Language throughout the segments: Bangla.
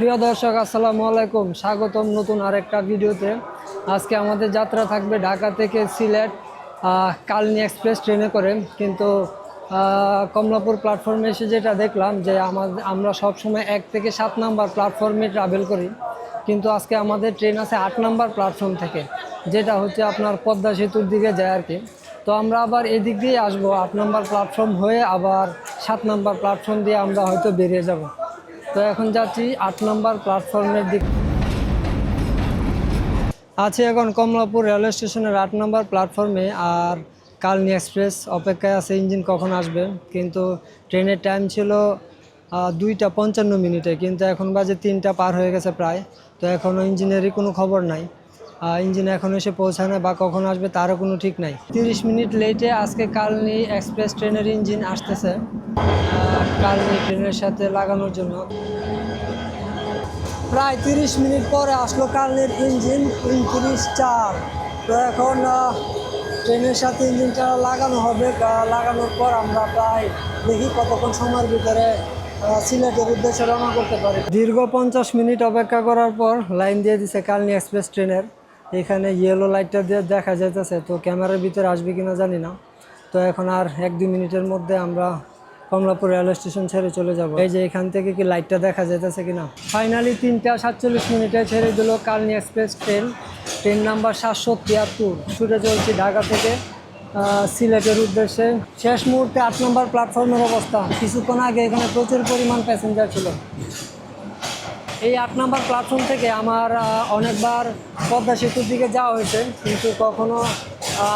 প্রিয় দর্শক, আসসালামু আলাইকুম। স্বাগতম নতুন আরেকটা ভিডিওতে। আজকে আমাদের যাত্রা থাকবে ঢাকা থেকে সিলেট কালনি এক্সপ্রেস ট্রেনে করে। কিন্তু কমলাপুর প্ল্যাটফর্মে এসে যেটা দেখলাম যে আমাদের আমরা সব সময় এক থেকে সাত নাম্বার প্ল্যাটফর্মে ট্রাভেল করি। কিন্তু আজকে আমাদের ট্রেন আছে আট নাম্বার প্ল্যাটফর্ম থেকে, যেটা হচ্ছে আপনার পদ্মা সেতুর দিকে যায় আর কি। তো আমরা আবার এদিক দিয়ে আসব, আট নাম্বার প্ল্যাটফর্ম হয়ে আবার সাত নাম্বার প্ল্যাটফর্ম দিয়ে আমরা হয়তো বেরিয়ে যাব। তো এখন যাচ্ছি আট নম্বর প্ল্যাটফর্মের দিক। আছি এখন কমলাপুর রেলওয়ে স্টেশনের আট নম্বর প্ল্যাটফর্মে আর কালনি এক্সপ্রেস। অপেক্ষায় আছে ইঞ্জিন কখন আসবে, কিন্তু ট্রেনের টাইম ছিল দুইটা পঞ্চান্ন মিনিটে, কিন্তু এখন বাজে তিনটা পার হয়ে গেছে প্রায়। তো এখনও ইঞ্জিনেরই কোনো খবর নাই। ইঞ্জিন এখন এসে পৌঁছায় না বা কখন আসবে তারও কোনো ঠিক নাই। তিরিশ মিনিট লেটে আজকে কালনি এক্সপ্রেস ট্রেনের ইঞ্জিন আসতেছে। কালনি ট্রেনের সাথে লাগানোর জন্য। প্রায় তিরিশ মিনিট পরে আসলো কালনির ইঞ্জিন উনত্রিশ চার। তো এখন ট্রেনের সাথে ইঞ্জিনটা লাগানো হবে। লাগানোর পর আমরা প্রায় দেখি কতক্ষণ সময়ের ভিতরে সিলেটের উদ্দেশ্যে রওনা করতে পারি। দীর্ঘ পঞ্চাশ মিনিট অপেক্ষা করার পর লাইন দিয়ে দিছে কালনি এক্সপ্রেস ট্রেনের এখানে ইয়েলো লাইটটা দিয়ে দেখা যাইতেছে, তো ক্যামেরার ভিতরে আসবে কিনা জানি না। তো এখন আর এক দুই মিনিটের মধ্যে আমরা কমলাপুর রেলওয়ে স্টেশন ছেড়ে চলে যাব। এই যে এখান থেকে কি লাইটটা দেখা যাইতেছে কিনা? ফাইনালি তিনটা সাতচল্লিশ মিনিটে ছেড়ে দিল Kalni express train train number সাতশো তিয়াত্তর। ছুটে চলছি ঢাকা থেকে সিলেটের উদ্দেশ্যে। শেষ মুহূর্তে আট নম্বর প্ল্যাটফর্মের অবস্থা। কিছুক্ষণ আগে এখানে প্রচুর পরিমাণ প্যাসেঞ্জার ছিল। এই আট নম্বর প্ল্যাটফর্ম থেকে আমার অনেকবার পদ্মা সেতুর দিকে যাওয়া হয়েছে, কিন্তু কখনো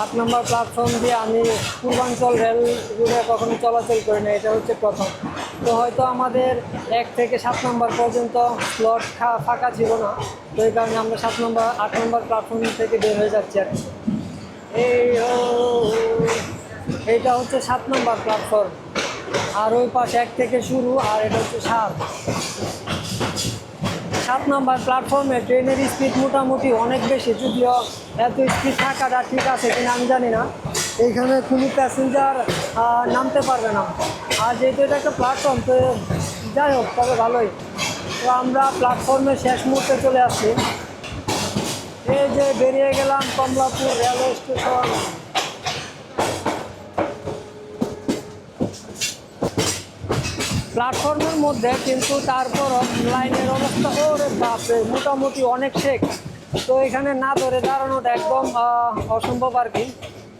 আট নম্বর প্ল্যাটফর্ম দিয়ে আমি পূর্বাঞ্চল রেল রুটে কখনো চলাচল করি না এটা হচ্ছে প্রথম। তো হয়তো আমাদের এক থেকে সাত নম্বর পর্যন্ত স্লট ফাঁকা ছিল না, তো এই কারণে আমরা সাত নম্বর, আট নম্বর প্ল্যাটফর্ম থেকে বের হয়ে যাচ্ছি আর। এই এইটা হচ্ছে সাত নম্বর প্ল্যাটফর্ম আর ওই পাশে এক থেকে শুরু, আর এটা হচ্ছে সাত। সাত নম্বর প্ল্যাটফর্মে ট্রেনের স্পিড মোটামুটি অনেক বেশি, যদিও এত স্পিড থাকাটা ঠিক আছে কিনা আমি জানি না। এইখানে কোনো প্যাসেঞ্জার নামতে পারবে না। আর যেহেতু এটা একটা প্ল্যাটফর্ম তো যাই হোক, তবে ভালোই। তো আমরা প্ল্যাটফর্মে শেষ মুহূর্তে চলে আসছি। এই যে বেরিয়ে গেলাম কমলাপুর রেলওয়ে স্টেশন প্ল্যাটফর্মের মধ্যে কিন্তু তারপর লাইনের অবস্থা। ওরে বাপরে, মোটামুটি অনেক শেখ। তো এখানে না ধরে দাঁড়ানোটা একদম অসম্ভব আর কি।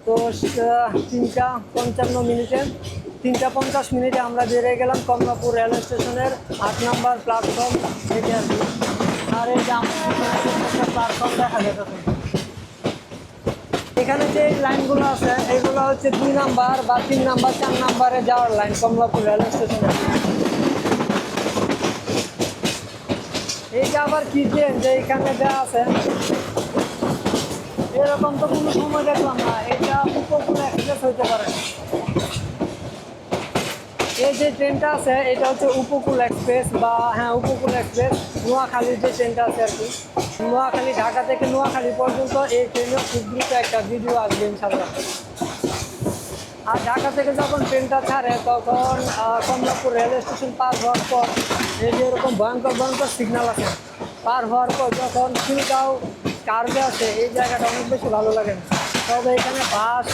তো তিনটা পঞ্চান্ন মিনিটে, তিনটা পঞ্চাশ মিনিটে আমরা বেরিয়ে গেলাম কমলাপুর রেলওয়ে স্টেশনের আট নম্বর প্ল্যাটফর্ম থেকে আর কি। আর এই যে প্ল্যাটফর্ম দেখা যেতেছে এখানে যে লাইনগুলো আছে, এগুলো হচ্ছে দুই নাম্বার বা তিন নাম্বার, চার নাম্বারে যাওয়ার লাইন কমলাপুর রেলওয়ে স্টেশনে এইটা আবার কি ট্রেন যে এখানে দেওয়া আছে, এরকম তো কোনো সময় দেখলাম না। এটা উপকূল এক্সপ্রেস হইতে পারে এই যে ট্রেনটা আছে, এটা হচ্ছে উপকূল এক্সপ্রেস বা হ্যাঁ উপকূল এক্সপ্রেস নোয়াখালীর যে ট্রেনটা আছে আর কি। নোয়াখালী, ঢাকা থেকে নোয়াখালী পর্যন্ত এই ট্রেনের খুব দ্রুত একটা ভিডিও আসবে ইনশাল্লাহ আর ঢাকা থেকে যখন ট্রেনটা ছাড়ে, তখন কমলাপুর রেলওয়ে স্টেশন পার হওয়ার পর এই যে এরকম ভয়ঙ্কর ভয়ঙ্কর সিগন্যাল আছে পার হওয়ার পর যখন শিলগাঁও কার্বে আছে এই জায়গাটা অনেক বেশি ভালো লাগে তবে এখানে বাস,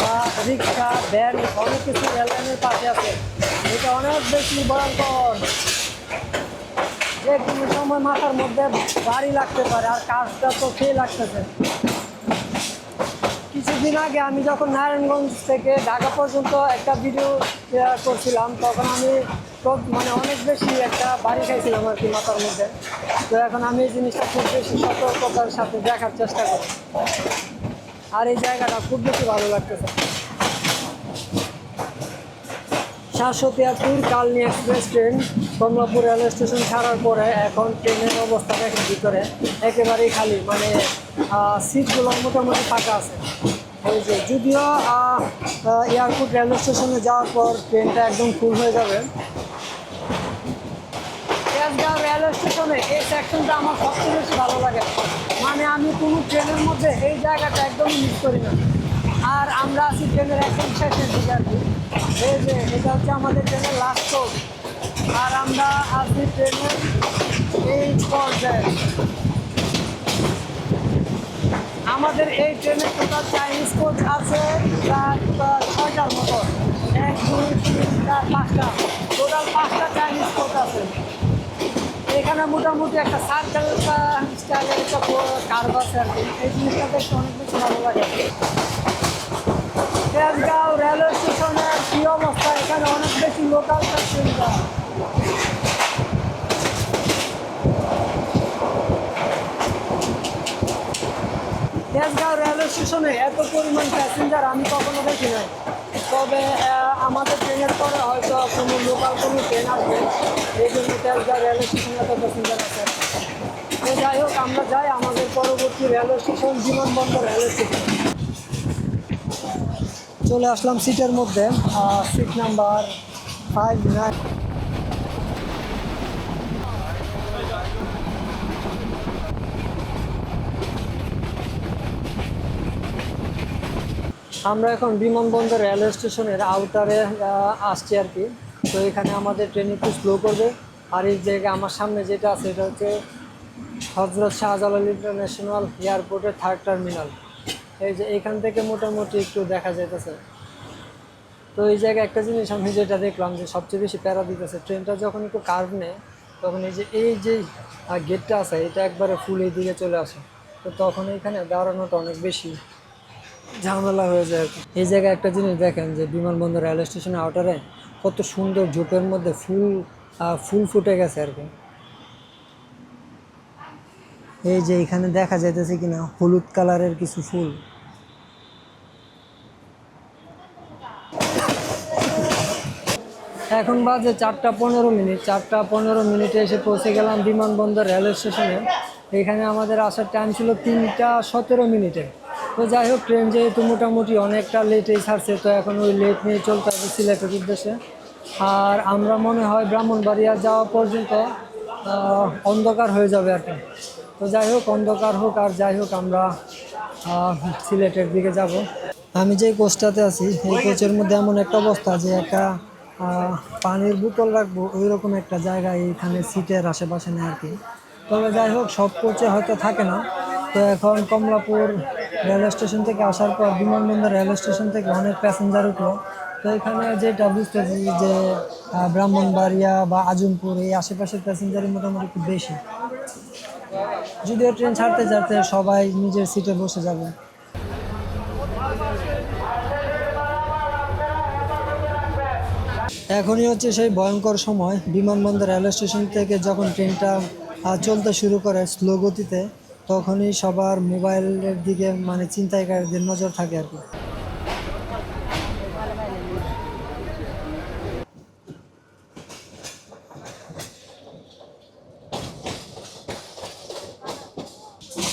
বা রিক্সা ভ্যান অনেক কিছু রেললাইনের পাশে আছে। এটা অনেক বেশি ভয়ঙ্কর। যে কোনো সময় মাথার মধ্যে গাড়ি লাগতে পারে, আর কাজটা তো খেয়ে লাগতেছে। কিছুদিন আগে আমি যখন নারায়ণগঞ্জ থেকে ঢাকা পর্যন্ত একটা ভিডিও করছিলাম, তখন আমি খুব মানে অনেক বেশি একটা বাড়ি খাইছিলাম আর কি মাথার মধ্যে। তো এখন আমি এই জিনিসটা খুব বেশি সতর্কতার সাথে দেখার চেষ্টা করি আর এই জায়গাটা খুব বেশি ভালো লাগতেছে। সাতশো তিয়াত্তর Kalni express train Kamalapur railway station ছাড়ার পরে এখন ট্রেনের অবস্থা দেখেন ভিতরে। একেবারেই খালি মানে সিটগুলো মোটামুটি ফাঁকা আছে। এই যদিও এয়ারপোর্ট রেলওয়ে স্টেশনে যাওয়ার পর ট্রেনটা একদম ফুল হয়ে যাবে। তেজগাঁও রেলওয়ে স্টেশনে এই সেকশনটা আমার সবচেয়ে বেশি ভালো লাগে। মানে আমি কোনো ট্রেনের মধ্যে এই জায়গাটা একদমই মিস করি না। আর আমরা আছি ট্রেনের একদম শেষের দিকে আর কি। এই যে, এটা হচ্ছে আমাদের ট্রেনের লাস্ট আর আমরা আছি ট্রেনের আমাদের এই ট্রেনে টোটাল চাইনিজ কোচ আছে প্রায় ছয়টার মতো। এক, দুই, তিন, চার, পাঁচটা। টোটাল পাঁচটা চাইনিজ কোচ আছে। এখানে মোটামুটি একটা সার্কেল স্টাইলের একটা কার্ভ আছে আর কি। এই জিনিসটা দেখতে অনেক বেশি ভালো লাগে। তেজগাঁও রেলওয়ে স্টেশনের কি অবস্থা? এখানে অনেক বেশি লোকাল প্যাসেঞ্জার তেজগাঁও রেলওয়ে স্টেশনে এত পরিমাণ প্যাসেঞ্জার আমি কখনো দেখি নাই। তবে আমাদের ট্রেনের পরে হয়তো কোনো লোকাল কোনো ট্রেন আসবে, এই জন্য তেজগাঁও রেলওয়ে স্টেশনে এত প্যাসেঞ্জার আছে। তো যাই হোক, আমরা যাই আমাদের পরবর্তী রেলওয়ে স্টেশন বিমানবন্দর রেলওয়ে স্টেশন চলে আসলাম সিটের মধ্যে সিট নাম্বার ফাইভ নাইন আমরা এখন বিমানবন্দর রেলওয়ে স্টেশনের আউটারে আসছি আর কি। তো এখানে আমাদের ট্রেন একটু স্লো করবে। আর এই জায়গায় আমার সামনে যেটা আছে, এটা হচ্ছে হজরত শাহজালাল ইন্টারন্যাশনাল এয়ারপোর্টের থার্ড টার্মিনাল। এই যে এখান থেকে মোটামুটি একটু দেখা যাইতেছে। তো এই জায়গায় একটা জিনিস আমি যেটা দেখলাম যে সবচেয়ে বেশি প্যারা দিতেছে, ট্রেনটা যখন একটু কার্ভ নেয়, তখন এই যে এই যে গেটটা আছে, এটা একবারে ফুল এই দিকে চলে আসে। তো তখন এখানে দাঁড়ানোটা অনেক বেশি ঝামেলা হয়ে যায় আর কি। এই জায়গায় একটা জিনিস দেখেন যে বিমানবন্দর রেলওয়ে স্টেশনের আউটারে কত সুন্দর ঝোপের মধ্যে ফুল ফুল ফুটে গেছে আর কি। এই যে এখানে দেখা যাইতেছে কিনা হলুদ কালারের কিছু ফুল। এখন বাজে চারটা পনেরো মিনিট। চারটা পনেরো মিনিটে এসে পৌঁছে গেলাম বিমানবন্দর রেলওয়ে স্টেশনে এখানে আমাদের আসার টাইম ছিল তিনটা সতেরো মিনিটে। তো যাই হোক, ট্রেন যেহেতু মোটামুটি অনেকটা লেটেই ছাড়ছে, তো এখন ওই লেট নিয়ে চলতে হবে সিলেটের উদ্দেশ্যে। আর আমরা মনে হয় ব্রাহ্মণবাড়িয়া যাওয়া পর্যন্ত অন্ধকার হয়ে যাবে আর কি। তো যাই হোক, অন্ধকার হোক আর যাই হোক, আমরা সিলেটের দিকে যাব। আমি যে কোচটাতে আছি, এই কোচের মধ্যে এমন একটা অবস্থা যে একটা পানির বোতল রাখব ওই রকম একটা জায়গা এইখানে সিটের আশেপাশে নেই আর কি। তবে যাই হোক, সব কোচে হয়তো থাকে না। তো এখন কমলাপুর রেলওয়ে স্টেশন থেকে আসার পর বিমানবন্দর রেলওয়ে স্টেশন থেকে অনেক প্যাসেঞ্জার উঠল। তো এখানে যেটা বুঝতেছি যে ব্রাহ্মণবাড়িয়া বা আজমপুর, এই আশেপাশের প্যাসেঞ্জারই মোটামুটি একটু বেশি। যদিও ট্রেন ছাড়তে ছাড়তে সবাই নিজের সিটে বসে যাবে। এখনই হচ্ছে সেই ভয়ঙ্কর সময়। বিমানবন্দর রেলওয়ে স্টেশন থেকে যখন ট্রেনটা চলতে শুরু করে স্লো গতিতে তখনই সবার মোবাইলের দিকে মানে চিন্তাইকারীদের নজর থাকে আর কি।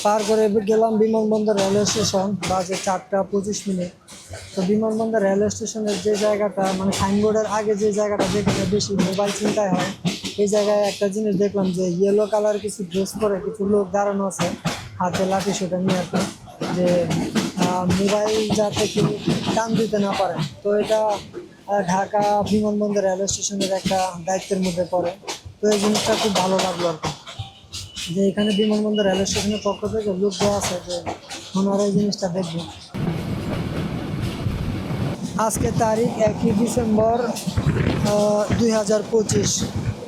পার করে গেলাম বিমানবন্দর রেলওয়ে স্টেশন, বাজে চারটা পঁচিশ মিনিট। তো বিমানবন্দর রেলওয়ে স্টেশনের যে জায়গাটা মানে সাইনবোর্ডের আগে যে জায়গাটা যেখানে বেশি মোবাইল চিন্তায় হয়, এই জায়গায় একটা জিনিস দেখলাম যে ইয়েলো কালার কিছু ড্রেস পরে কিছু লোক দাঁড়ানো আছে। হাতে লাঠি সেটা নিয়ে আর যে মোবাইল যাতে কেউ টান দিতে না পারে। তো এটা ঢাকা বিমানবন্দর রেলওয়ে স্টেশনের একটা দায়িত্বের মধ্যে পড়ে। তো এই জিনিসটা খুব ভালো লাগল আর কি। যে এখানে বিমানবন্দর রেলওয়ে স্টেশনের পক্ষ থেকে লোক দেওয়া আছে যে, ওনারা এই জিনিসটা দেখবে। আজকে তারিখ একই ডিসেম্বর দুই হাজার পঁচিশ।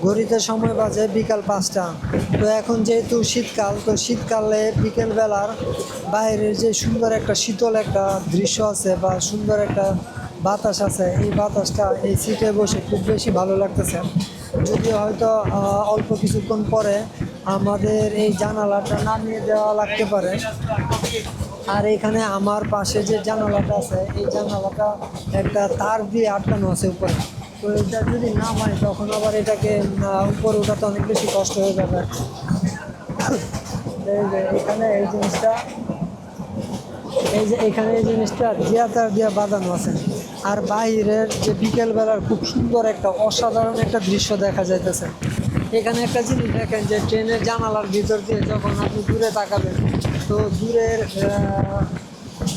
ঘড়িতে সময় বাজে বিকাল পাঁচটা। তো এখন যেহেতু শীতকাল, তো শীতকালে বিকেলবেলার বাইরের যে সুন্দর একটা শীতল একটা দৃশ্য আছে বা সুন্দর একটা বাতাস আছে, এই বাতাসটা এই সিটে বসে খুব বেশি ভালো লাগতেছে। যদিও হয়তো অল্প কিছুক্ষণ পরে আমাদের এই জানালাটা নামিয়ে দেওয়া লাগতে পারে। আর এখানে আমার পাশে যে জানালাটা আছে, এই জানালাটা একটা তার দিয়ে আটকানো আছে উপরে। তো এটা যদি নামায় তখন আবার এটাকে উপরে ওঠাতে অনেক বেশি কষ্ট হয়ে যাবে। এখানে এই জিনিসটা, এই যে এখানে এই জিনিসটা জিয়াতার দিয়ে বাঁধানো আছে। আর বাইরের যে বিকেল বেলার খুব সুন্দর একটা অসাধারণ একটা দৃশ্য দেখা যাইতেছে। এখানে একটা জিনিস দেখেন যে ট্রেনের জানালার ভিতর দিয়ে যখন আপনি দূরে তাকাবেন, তো দূরের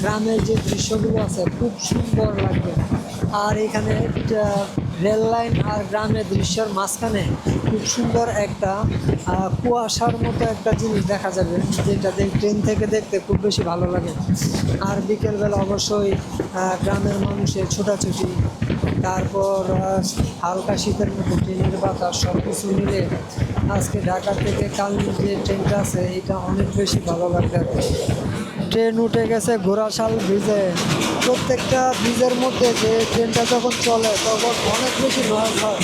গ্রামের যে দৃশ্যগুলো আছে, খুব সুন্দর লাগবে। আর এখানে রেল লাইন আর গ্রামের দৃশ্যের মাঝখানে খুব সুন্দর একটা কুয়াশার মতো একটা জিনিস দেখা যাবে, যেটা ট্রেন থেকে দেখতে খুব বেশি ভালো লাগে আর বিকেলবেলা অবশ্যই গ্রামের মানুষের ছোটাছুটি, তারপর হালকা শীতের মতো ট্রেনের বাতাস সব কিছু মিলে আজকে ঢাকা থেকে কালনি যে ট্রেনটা আছে, এটা অনেক বেশি ভালো লাগবে। ট্রেন উঠে গেছে, ঘোড়াশাল ব্রিজে। প্রত্যেকটা ব্রিজের মধ্যে যে ট্রেনটা যখন চলে, তখন অনেক বেশি নয় হয়।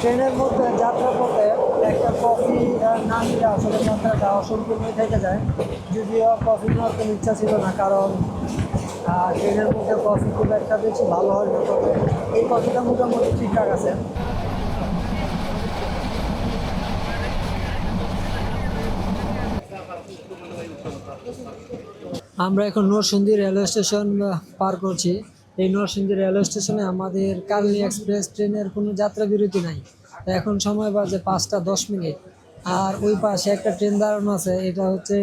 ট্রেনের মধ্যে যাত্রা পথে একটা কফি না নিলে আসলে যাত্রাটা অসম্পূর্ণই থেকে যায়। যদিও কফি নেওয়ার কোনো ইচ্ছা ছিল না, কারণ ট্রেনের মধ্যে কফি খুব একটা বেশি ভালো হয় না। তবে এই কফিটা মোটামুটি ঠিকঠাক আছে। আমরা এখন নরসিংদী রেলওয়ে স্টেশন পার করছি। এই নরসিংদী রেলওয়ে স্টেশনে আমাদের কালনি এক্সপ্রেস ট্রেনের কোনো যাত্রা বিরতি নাই। এখন সময় বাজে পাঁচটা দশ মিনিট। আর ওই পাশে একটা ট্রেন দাঁড়ানো আছে, এটা হচ্ছে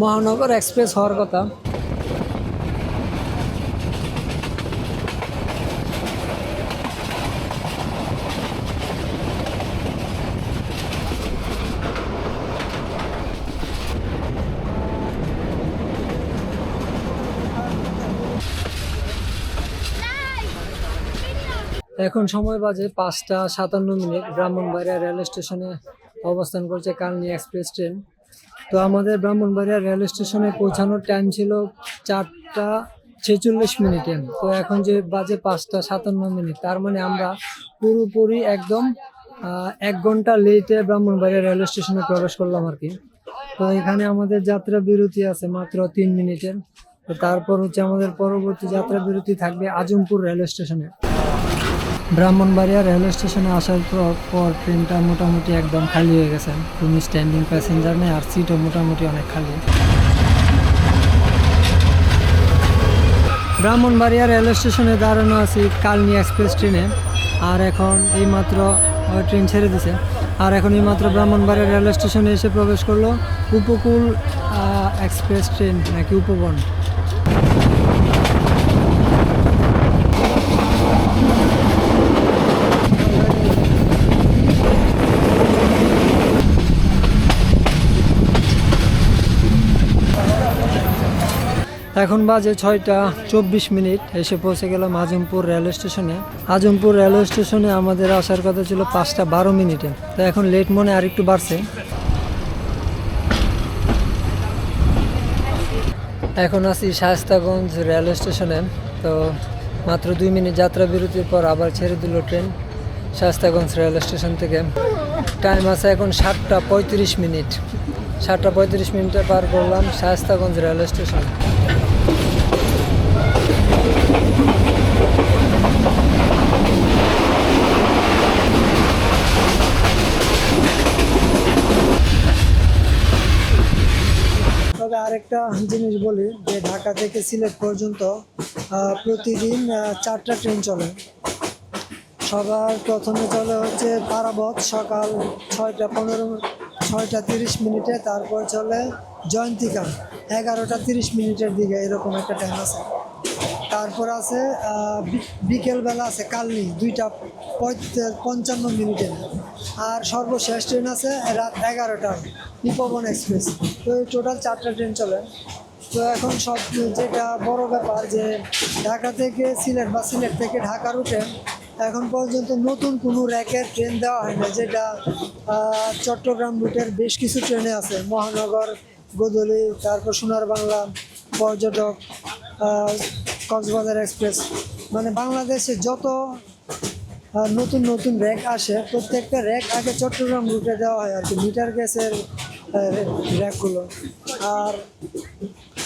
মহানগর এক্সপ্রেস হওয়ার কথা। এখন সময় বাজে পাঁচটা সাতান্ন মিনিট। ব্রাহ্মণবাড়িয়া রেল স্টেশনে অবস্থান করছে কালনি এক্সপ্রেস ট্রেন। তো আমাদের ব্রাহ্মণবাড়িয়া রেল স্টেশনে পৌঁছানোর টাইম ছিল চারটা ছেচল্লিশ মিনিটে। তো এখন যে বাজে পাঁচটা সাতান্ন মিনিট, তার মানে আমরা পুরোপুরি একদম এক ঘণ্টা লেটে ব্রাহ্মণবাড়িয়া রেল স্টেশনে প্রবেশ করলাম আর কি। তো এখানে আমাদের যাত্রা বিরতি আছে মাত্র তিন মিনিটের। তো তারপর হচ্ছে আমাদের পরবর্তী যাত্রা বিরতি থাকবে আজমপুর রেল স্টেশনে। ব্রাহ্মণবাড়িয়া রেল স্টেশনে আসার পর ট্রেনটা মোটামুটি একদম খালি হয়ে গেছে। কোনো স্ট্যান্ডিং প্যাসেঞ্জার নেই, আর সিটও মোটামুটি অনেক খালি। ব্রাহ্মণবাড়িয়া রেলওয়ে স্টেশনে দাঁড়ানো আছি কালনি এক্সপ্রেস ট্রেনে। আর এখন এইমাত্র ট্রেন ছেড়ে দিছে। আর এখন এইমাত্র ব্রাহ্মণবাড়িয়া রেলওয়ে স্টেশনে এসে প্রবেশ করল উপকূল এক্সপ্রেস ট্রেন, নাকি উপবন। এখন বাজে ছয়টা চব্বিশ মিনিট, এসে পৌঁছে গেলাম আজমপুর রেলওয়ে স্টেশনে। আজমপুর রেলওয়ে স্টেশনে আমাদের আসার কথা ছিল পাঁচটা বারো মিনিটে। তো এখন লেট মনে আর একটু বাড়ছে। এখন আছি শায়স্তাগঞ্জ রেলওয়ে স্টেশনে। তো মাত্র দুই মিনিট যাত্রা বিরতির পর আবার ছেড়ে দিল ট্রেন শায়স্তাগঞ্জ রেলওয়ে স্টেশন থেকে। টাইম আছে এখন সাতটা পঁয়ত্রিশ মিনিট। সাতটা পঁয়ত্রিশ মিনিটে পার করলাম শায়স্তাগঞ্জ রেলওয়ে স্টেশন। তবে আরেকটা জিনিস বলি, যে ঢাকা থেকে সিলেট পর্যন্ত প্রতিদিন চারটা ট্রেন চলে। সবার প্রথমে চলে হচ্ছে পারাবত, সকাল ছয়টা পনেরো, ছয়টা তিরিশ মিনিটে, তারপর চলে জয়ন্তিকা এগারোটা তিরিশ মিনিটের দিকে, এরকম একটা টাইম আছে। তারপর আছে বিকেলবেলা আছে কালনি, দুইটা পঞ্চান্ন মিনিটে। আর সর্বশেষ ট্রেন আছে রাত এগারোটায় উপবন এক্সপ্রেস। তো টোটাল চারটা ট্রেন চলে। তো এখন সব যেটা বড় ব্যাপার যে, ঢাকা থেকে সিলেট বা সিলেট থেকে ঢাকার রুটে এখন পর্যন্ত নতুন কোনো র্যাকের ট্রেন দেওয়া হয় না যেটা চট্টগ্রাম রুটের বেশ কিছু ট্রেনে আছে। মহানগর, গোদলি, তারপর সোনার বাংলা পর্যটক কক্সবাজার এক্সপ্রেস। মানে বাংলাদেশে যত নতুন নতুন র্যাক আসে, প্রত্যেকটা র্যাক আগে চট্টগ্রাম রুটে দেওয়া হয় আর কি, মিটার গ্যাসের র্যাকগুলো আর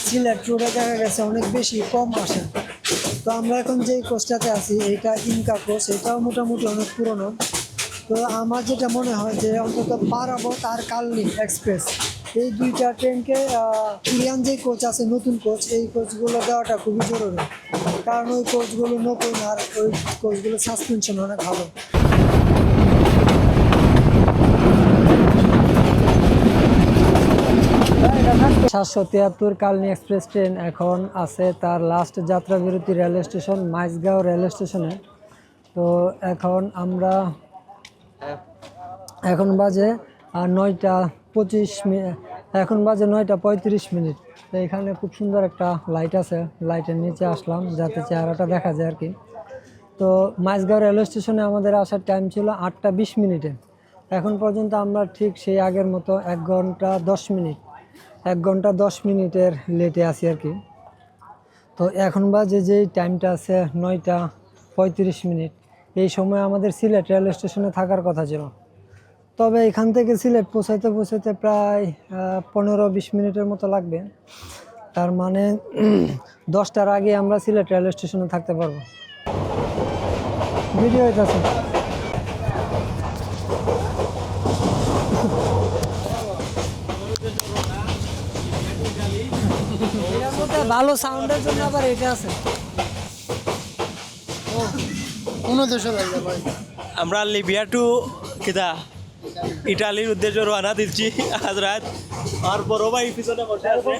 সিলেট রোডে দেখা গেছে অনেক বেশি কম আসে। তো আমরা এখন যেই কোচটাতে আছি, এইটা ইনকা কোচ, এটাও মোটামুটি অনেক পুরনো। তো আমার যেটা মনে হয় যে অন্তত পারাবত তার কালনি এক্সপ্রেস। এই দুইটা ট্রেনকে ইন্ডিয়ান যে কোচ আছে, নতুন কোচ এই কোচগুলো দেওয়াটা খুবই জরুরি। কারণ ওই কোচগুলো নতুন আর ওই কোচগুলো সাসপেনশন অনেক ভালো। সাতশো তিয়াত্তর কালনি এক্সপ্রেস ট্রেন এখন আছে তার লাস্ট যাত্রা বিরতি রেল স্টেশন, মাইজগাঁও রেল স্টেশনে। তো এখন আমরা, এখন বাজে নয়টা পঁচিশ মিনিট এখন বাজে নয়টা পঁয়ত্রিশ মিনিট। তো এখানে খুব সুন্দর একটা লাইট আছে লাইটের নিচে আসলাম, যাতে চেহারাটা দেখা যায় আর কি। তো মাইজগাঁও রেলওয়ে স্টেশনে আমাদের আসার টাইম ছিল আটটা বিশ মিনিটে। এখন পর্যন্ত আমরা ঠিক সেই আগের মতো এক ঘণ্টা দশ মিনিট, এক ঘণ্টা দশ মিনিটের লেটে আছি আর কি। তো এখন বাজে যেই টাইমটা আছে নয়টা পঁয়ত্রিশ মিনিট, এই সময় আমাদের সিলেট রেল স্টেশনে থাকার কথা ছিল। তবে এখান থেকে সিলেট পৌঁছাইতে পৌঁছাইতে প্রায় পনেরো বিশ মিনিটের মতো লাগবে। তার মানে দশটার আগে আমরা সিলেট রেলওয়ে স্টেশনে থাকতে পারব। ভিডিও হইতেছে। এটার ভালো সাউন্ডের জন্য আবার এটা আছে। আমরা লিবিয়া টু কিতা? ইটালির উদ্দেশ্যে রওনা দিচ্ছি আজ রাত। আর বড় ভাই পিছনে বসে আছে।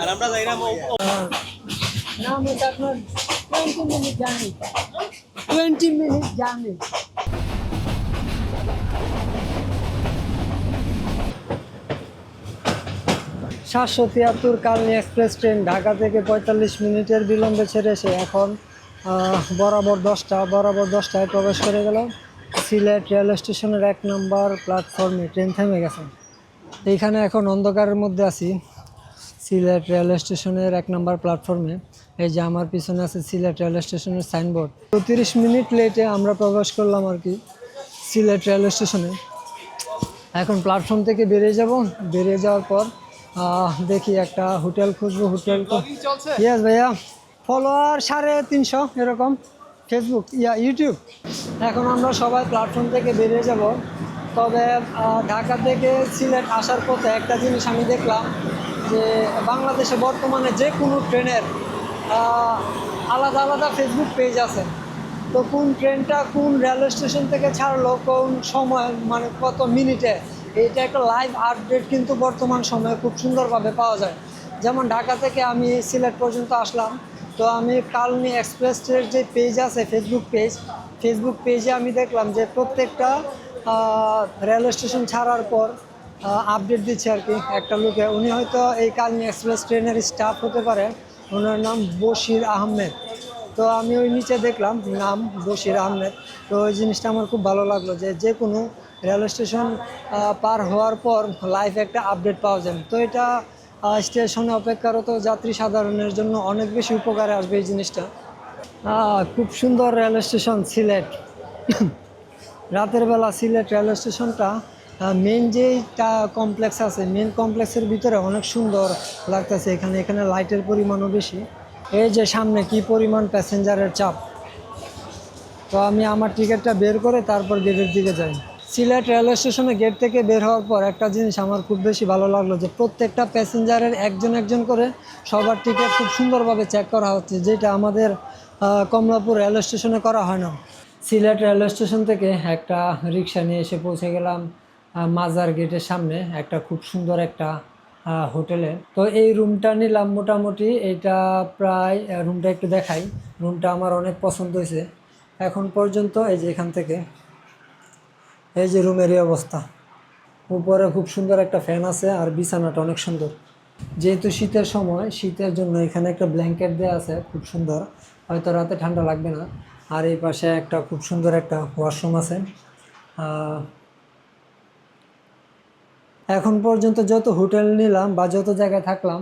আর আমরা যাই না twenty minute journey twenty minute journey সাতশো তিয়াত্তর কালনি এক্সপ্রেস ট্রেন ঢাকা থেকে পঁয়তাল্লিশ মিনিটের বিলম্বে ছেড়ে এসে এখন বরাবর দশটা, বরাবর দশটায় প্রবেশ করে গেল। সিলেট রেল স্টেশনের এক নম্বর প্ল্যাটফর্মে ট্রেন থেমে গেছে। এইখানে এখন অন্ধকারের মধ্যে আছি। সিলেট রেল স্টেশনের এক নম্বর প্ল্যাটফর্মে, এই যে আমার পিছনে আছে সিলেট রেল স্টেশনের সাইনবোর্ড। তো তিরিশ মিনিট লেটে আমরা প্রবেশ করলাম আর কি সিলেট রেল স্টেশনে। এখন প্ল্যাটফর্ম থেকে বেরিয়ে যাব। বেরিয়ে যাওয়ার পর দেখি একটা হোটেল খুঁজবো হোটেল ইয়েস ভাইয়া। ফলোয়ার সাড়ে তিনশো এরকম। ফেসবুক ইয়া ইউটিউব এখন আমরা সবাই প্ল্যাটফর্ম থেকে বেরিয়ে যাব। তবে ঢাকা থেকে সিলেট আসার পথে একটা জিনিস আমি দেখলাম যে বাংলাদেশে বর্তমানে যে কোনো ট্রেনের আলাদা আলাদা ফেসবুক পেজ আছে। তো কোন ট্রেনটা কোন রেলওয়ে স্টেশন থেকে ছাড়লো কোন সময় মানে কত মিনিটে এইটা একটা লাইভ আপডেট কিন্তু বর্তমান সময়ে খুব সুন্দরভাবে পাওয়া যায়। যেমন ঢাকা থেকে আমি সিলেট পর্যন্ত আসলাম, তো আমি কালনি এক্সপ্রেসের যে পেজ আছে ফেসবুক পেজ ফেসবুক পেজে আমি দেখলাম যে প্রত্যেকটা রেলওয়ে স্টেশন ছাড়ার পর আপডেট দিচ্ছে আর কি একটা লোকে। উনি হয়তো এই কালনি এক্সপ্রেস ট্রেনের স্টাফ হতে পারে, ওনার নাম বশির আহমেদ। তো আমি ওই নিচে দেখলাম, নাম বশির আহমেদ। তো ওই জিনিসটা আমার খুব ভালো লাগল যে যে কোনো রেল স্টেশন পার হওয়ার পর লাইভ একটা আপডেট পাওয়া যায়। তো এটা স্টেশনে অপেক্ষারত যাত্রী সাধারণের জন্য অনেক বেশি উপকারে আসবে এই জিনিসটা। খুব সুন্দর রেল স্টেশন, সিলেট। রাতের বেলা সিলেট রেল স্টেশনটা মেন যেইটা কমপ্লেক্স আছে মেন কমপ্লেক্সের ভিতরে অনেক সুন্দর লাগতেছে এখানে। এখানে লাইটের পরিমাণও বেশি। এই যে সামনে কি পরিমাণ প্যাসেঞ্জারের চাপ। তো আমি আমার টিকিটটা বের করে তারপর গেটের দিকে যাই। সিলেট রেলওয়ে স্টেশনে গেট থেকে বের হওয়ার পর একটা জিনিস আমার খুব বেশি ভালো লাগল যে প্রত্যেকটা প্যাসেঞ্জারের একজন একজন করে সবার টিকিট খুব সুন্দরভাবে চেক করা হচ্ছে, যেটা আমাদের কমলাপুর রেলওয়ে স্টেশনে করা হয় না। সিলেট রেলওয়ে স্টেশন থেকে একটা রিক্সা নিয়ে এসে পৌঁছে গেলাম মাজার গেটের সামনে, একটা খুব সুন্দর একটা হোটেলে। তো এই রুমটা নিলাম মোটামুটি, এটা প্রায় রুমটা একটু দেখাই। রুমটা আমার অনেক পছন্দ হয়েছে। এখন পর্যন্ত এই যে এখান থেকে এই যে রুমের এই অবস্থা। উপরে খুব সুন্দর একটা ফ্যান আছে আর বিছানাটা অনেক সুন্দর। যেহেতু শীতের সময়, শীতের জন্য এখানে একটা ব্ল্যাঙ্কেট দেওয়া আছে, খুব সুন্দর। হয়তো রাতে ঠান্ডা লাগবে না। আর এই পাশে একটা খুব সুন্দর একটা ওয়াশরুম আছে। এখন পর্যন্ত যত হোটেল নিলাম বা যত জায়গায় থাকলাম,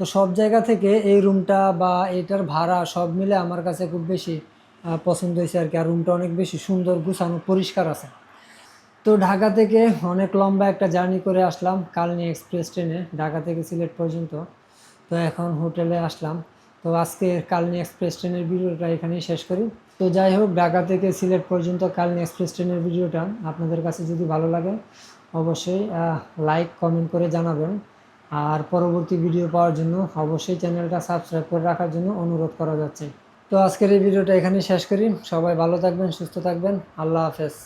তো সব জায়গা থেকে এই রুমটা বা এটার ভাড়া সব মিলে আমার কাছে খুব বেশি পছন্দ হয়েছে আর কি। আর রুমটা অনেক বেশি সুন্দর, গুছানো, পরিষ্কার আছে। তো ঢাকা থেকে অনেক লম্বা একটা জার্নি করে আসলাম কালনি এক্সপ্রেস ট্রেনে, ঢাকা থেকে সিলেট পর্যন্ত। তো এখন হোটেলে আসলাম। তো আজকে কালনি এক্সপ্রেস ট্রেনের ভিডিওটা এখানেই শেষ করি। তো যাই হোক, ঢাকা থেকে সিলেট পর্যন্ত কালনি এক্সপ্রেস ট্রেনের ভিডিওটা আপনাদের কাছে যদি ভালো লাগে, অবশ্যই লাইক কমেন্ট করে জানাবেন। আর পরবর্তী ভিডিও পাওয়ার জন্য অবশ্যই চ্যানেলটা সাবস্ক্রাইব করে রাখার জন্য অনুরোধ করা যাচ্ছে। তো আজকের এই ভিডিওটা এখানেই শেষ করি। সবাই ভালো থাকবেন, সুস্থ থাকবেন। আল্লাহ হাফেজ।